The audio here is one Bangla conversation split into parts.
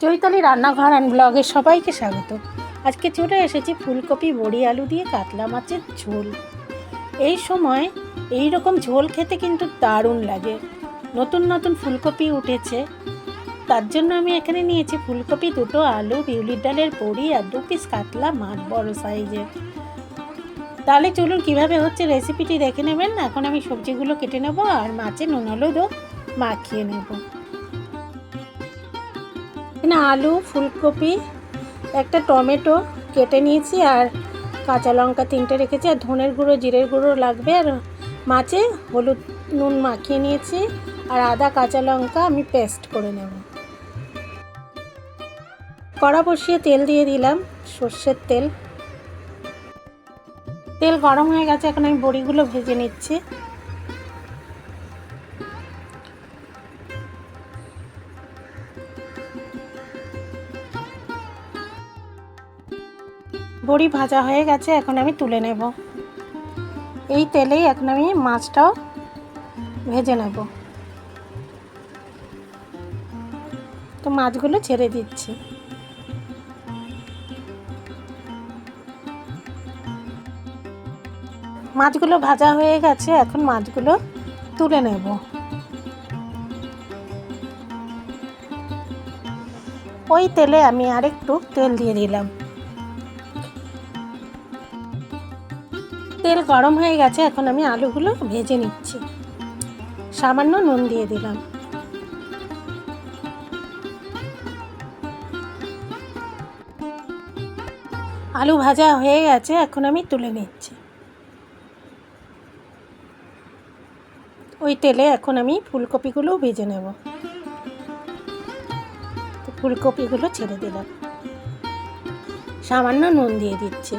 চৈতালি রান্নাঘর অ্যান্ড ব্লগে সবাইকে স্বাগত। আজকে চলে এসেছি ফুলকপি, বড়ি, আলু দিয়ে কাতলা মাছের ঝোল। এই সময় এই রকম ঝোল খেতে কিন্তু দারুণ লাগে। নতুন নতুন ফুলকপি উঠেছে। তার জন্য আমি এখানে নিয়েছি ফুলকপি দুটো আলু বিউলির ডালের বড়ি আর দু পিস কাতলা মাছ, বড় সাইজের। তাহলে চলুন কীভাবে হচ্ছে রেসিপিটি দেখে নেবেন। এখন আমি সবজিগুলো কেটে নেব আর মাছে নুন, হলুদও মাখিয়ে নেব। এখানে আলু, ফুলকপি, একটা টমেটো কেটে নিয়েছি আর কাঁচা লঙ্কা তিনটে রেখেছি আর ধনের গুঁড়ো, জিরের গুঁড়ো লাগবে আর মাছে হলুদ নুন মাখিয়ে নিয়েছি আর আদা, কাঁচা লঙ্কা আমি পেস্ট করে নেব। কড়া বসিয়ে তেল দিয়ে দিলাম, সর্ষের তেল। তেল গরম হয়ে গেছে, এখন আমি বড়িগুলো ভেজে নিচ্ছি। বড়ি ভাজা হয়ে গেছে, এখন আমি তুলে নেব। এই তেলেই এখন আমি মাছটাও ভেজে নেব। তো মাছগুলো ছেড়ে দিচ্ছি। মাছগুলো ভাজা হয়ে গেছে, এখন মাছগুলো তুলে নেব। ওই তেলে আমি আরেকটু তেল দিয়ে দিলাম। তেল গরম হয়ে গেছে, এখন আমি আলুগুলো ভেজে নিচ্ছি। সামান্য নুন দিয়ে দিলাম। আলু ভাজা হয়ে গেছে, এখন আমি তুলে নিচ্ছি। ওই তেলে এখন আমি ফুলকপিগুলো ভেজে নেব। ফুলকপিগুলো ছেড়ে দিলাম। সামান্য নুন দিয়ে দিচ্ছি।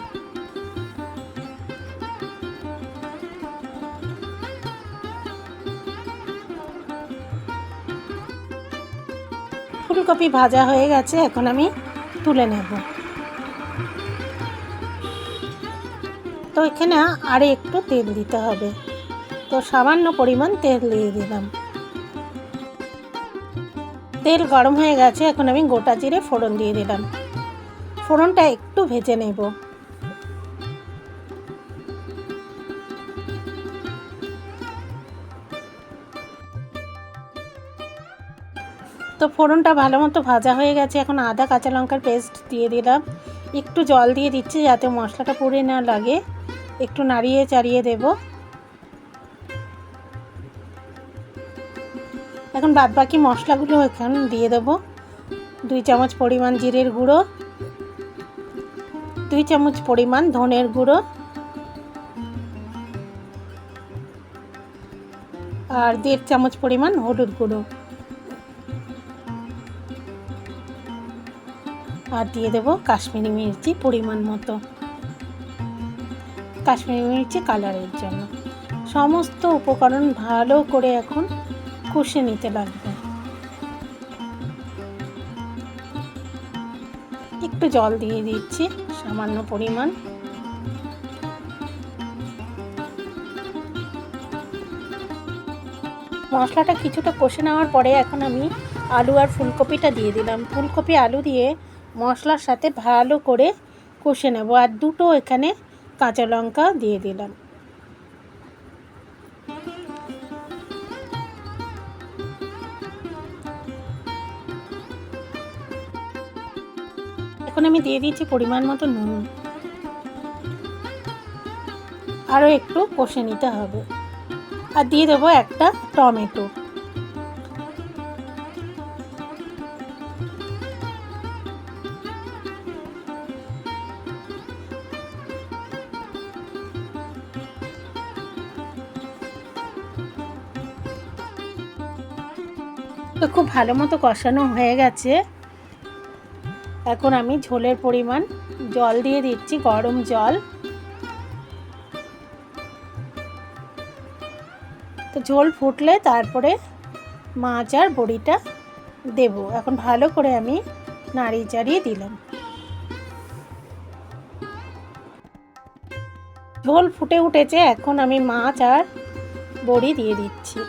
ফুলকপি ভাজা হয়ে গেছে, এখন আমি তুলে নেব। তো এখানে আরে একটু তেল দিতে হবে। তো সামান্য পরিমাণ তেল দিয়ে দিলাম। তেল গরম হয়ে গেছে, এখন আমি গোটা জিরে ফোড়ন দিয়ে দিলাম। ফোড়নটা একটু ভেজে নেব। তো ফোড়নটা ভালো মতো ভাজা হয়ে গেছে। এখন আদা কাঁচা লঙ্কার পেস্ট দিয়ে দিলাম। একটু জল দিয়ে দিচ্ছি যাতে মশলাটা পুড়ে না লাগে। একটু নাড়িয়ে চাড়িয়ে দেব। এখন বাদ বাকি মশলাগুলো এখন দিয়ে দেবো। দুই চামচ পরিমাণ জিরের গুঁড়ো। দুই চামচ পরিমাণ ধনের গুঁড়ো। আর দেড় চামচ পরিমাণ হলুদ গুঁড়ো। আর দিয়ে দেবো কাশ্মীরি মির্চি পরিমাণ মতো। কাশ্মীরি মির্চি কালারের জন্য। সমস্ত উপকরণ ভালো করে এখন কষে নিতে লাগবে। একটু জল দিয়ে দিচ্ছি, সামান্য পরিমাণ। মশলাটা কিছুটা কষে নেওয়ার পরে এখন আমি আলু আর ফুলকপিটা দিয়ে দিলাম। ফুলকপি আলু দিয়ে মশলার সাথে ভালো করে কষে নেব আর দুটো এখানে কাঁচা লঙ্কা দিয়ে দিলাম। এখন আমি দিয়ে দিচ্ছি পরিমাণ মতো নুন। আরও একটু কষে নিতে হবে। আর দিয়ে দেবো একটা টমেটো। তো খুব ভালো মতো কষানো হয়ে গেছে। এখন আমি ঝোলের পরিমাণ জল দিয়ে দিচ্ছি, গরম জল। তো ঝোল ফুটলে তারপরে মাছ আর বড়িটা দেব। এখন ভালো করে আমি নাড়িয়ে চাড়িয়ে দিলাম। ঝোল ফুটে উঠেছে, এখন আমি মাছ আর বড়ি দিয়ে দিচ্ছি।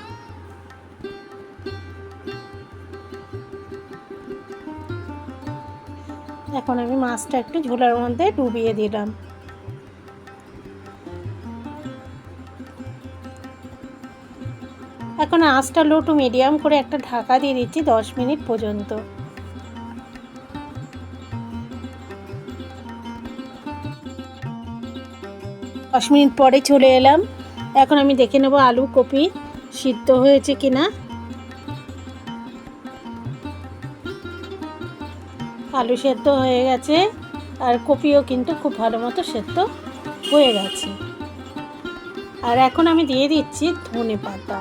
এখন আমি মাছটা একটু ঝোলার মধ্যে ডুবিয়ে দিলাম। এখন আঁচটা লো টু মিডিয়াম করে একটা ঢাকা দিয়ে দিচ্ছি দশ মিনিট পর্যন্ত। দশ মিনিট পরে চলে এলাম। এখন আমি দেখে নেব আলু কপি সিদ্ধ হয়েছে কিনা। আলু সেদ্ধ হয়ে গেছে। আর কপিও কিন্তু খুব ভালো মতো সেদ্ধ হয়ে গেছে। আর এখন আমি দিয়ে দিচ্ছি ধনে পাতা।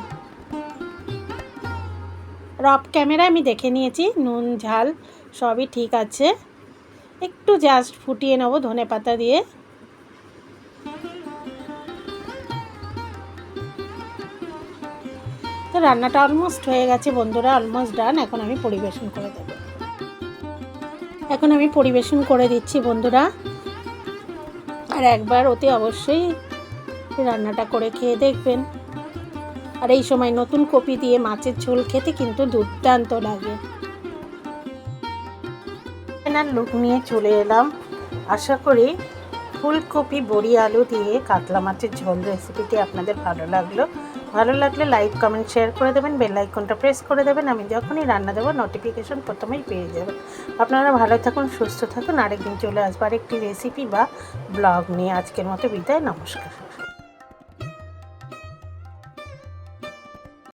রফ ক্যামেরা আমি দেখে নিয়েছি, নুন, ঝাল সবই ঠিক আছে। একটু জাস্ট ফুটিয়ে নেব ধনে পাতা দিয়ে। তো রান্নাটা অলমোস্ট হয়ে গেছে বন্ধুরা অলমোস্ট ডান এখন আমি পরিবেশন করে দেবো। এখন আমি পরিবেশন করে দিচ্ছি বন্ধুরা। আর একবার অতি অবশ্যই রান্নাটা করে খেয়ে দেখবেন। আর এই সময় নতুন কপি দিয়ে মাছের ঝোল খেতে কিন্তু দুর্দান্ত লাগে। এনার লুক নিয়ে চলে এলাম। আশা করি ফুলকপি, বড়ি, আলু দিয়ে কাতলা মাছের ঝোল রেসিপিটি আপনাদের ভালো লাগল। ভালো লাগলে লাইক কমেন্ট শেয়ার করে দেবেন বেল আইকনটা প্রেস করে দেবেন, আমি যখনই রান্না দেবো নোটিফিকেশন প্রথমেই পেয়ে যাবেন আপনারা ভালো থাকুন, সুস্থ থাকুন, আরেকদিন চলে আসব আরেকটি রেসিপি বা ব্লগ নিয়ে। আজকের মতো বিদায়, নমস্কার।